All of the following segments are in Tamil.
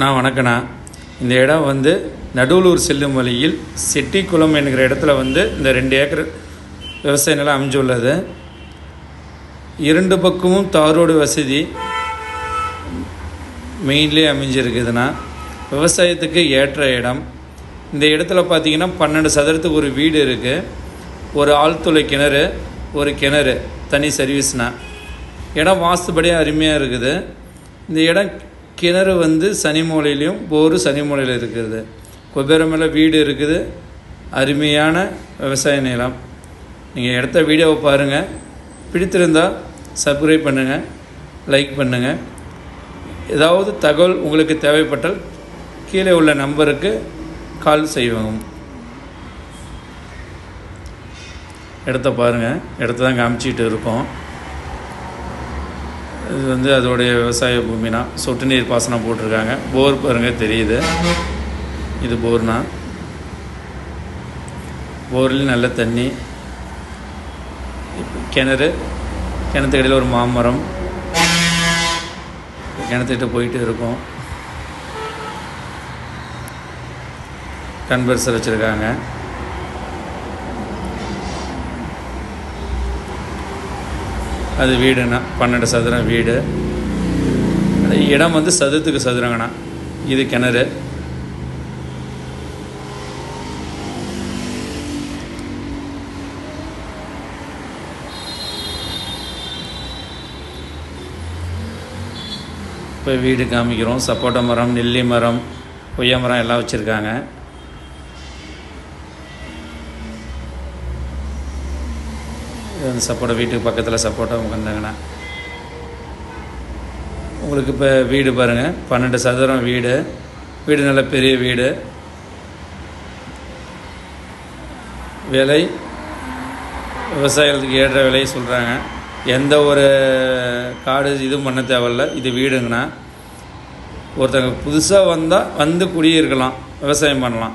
நான் வணக்கண்ணா. இந்த இடம் வந்து நடுவலூர் செல்லும் வழியில் செட்டிக்குளம் என்கிற இடத்துல வந்து இந்த ரெண்டு ஏக்கர் விவசாய நிலம் அமைஞ்சுள்ளது. இரண்டு பக்கமும் தாரோடு வசதி மெயின்லேயே அமைஞ்சிருக்குதுண்ணா. விவசாயத்துக்கு ஏற்ற இடம். இந்த இடத்துல பார்த்தீங்கன்னா பன்னெண்டு சதுரத்துக்கு ஒரு வீடு இருக்குது ஒரு ஆழ்துளை கிணறு ஒரு கிணறு தனி சர்வீஸ்னா இடம் வாஸ்துபடியாக அருமையாக இருக்குது. இந்த இடம் கிணறு வந்து சனி மூலையிலையும் போரு சனி மூலையில் இருக்குது குபேரமலை வீடு இருக்குது. அருமையான விவசாய நிலம். நீங்கள் எடுத்த வீடியோவை பாருங்கள் பிடித்திருந்தால் சப்ஸ்கிரைப் பண்ணுங்கள் லைக் பண்ணுங்கள் ஏதாவது தகவல் உங்களுக்கு தேவைப்பட்டால் கீழே உள்ள நம்பருக்கு கால் செய்வோம் இடத்த பாருங்கள் இடத்த தான் காமிச்சிட்டு இருக்கோம். இது வந்து அதோடைய விவசாய பூமினா சொட்டு நீர் பாசனம் போட்டிருக்காங்க. போர் பாருங்கள் தெரியுது. இது போர்னா. போர்லேயும் நல்ல தண்ணி. கிணறு. கிணத்துக்கடையில் ஒரு மாமரம். கிணத்துக்கிட்ட போயிட்டு இருக்கோம். கன்வர்சர் வச்சுருக்காங்க. அது வீடுண்ணா பன்னெண்டு சதுரம் வீடு. அது இடம் வந்து சதுரத்துக்கு சதுரங்கண்ணா. இது கிணறு. இப்போ வீடு காமிக்கிறோம். சப்போட்டா மரம் நெல்லி மரம் கொய்யா மரம் எல்லாம் வச்சுருக்காங்க. சப்போட்டா வீட்டுக்கு பக்கத்தில் சப்போட்டா உட்காந்தாங்கண்ணா உங்களுக்கு இப்போ வீடு பாருங்கள் பன்னெண்டு சதுரம் வீடு. வீடு நல்ல பெரிய வீடு. விலை விவசாயத்துக்கு ஏற்ற விலையை சொல்கிறாங்க எந்த ஒரு காடு இதுவும் பண்ண தேவையில்ல. இது வீடுங்கண்ணா ஒருத்தங்க புதுசாக வந்தால் வந்து குடியிருக்கலாம் விவசாயம் பண்ணலாம்.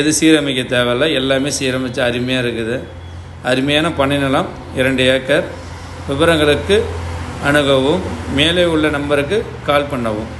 எது சீரமைக்க தேவையில்ல எல்லாமே சீரமைச்சு அருமையாக இருக்குது. அருமையான பண்ணை நிலம் இரண்டு ஏக்கர். விவரங்களுக்கு அணுகவும் மேலே உள்ள நம்பருக்கு கால் பண்ணவும்.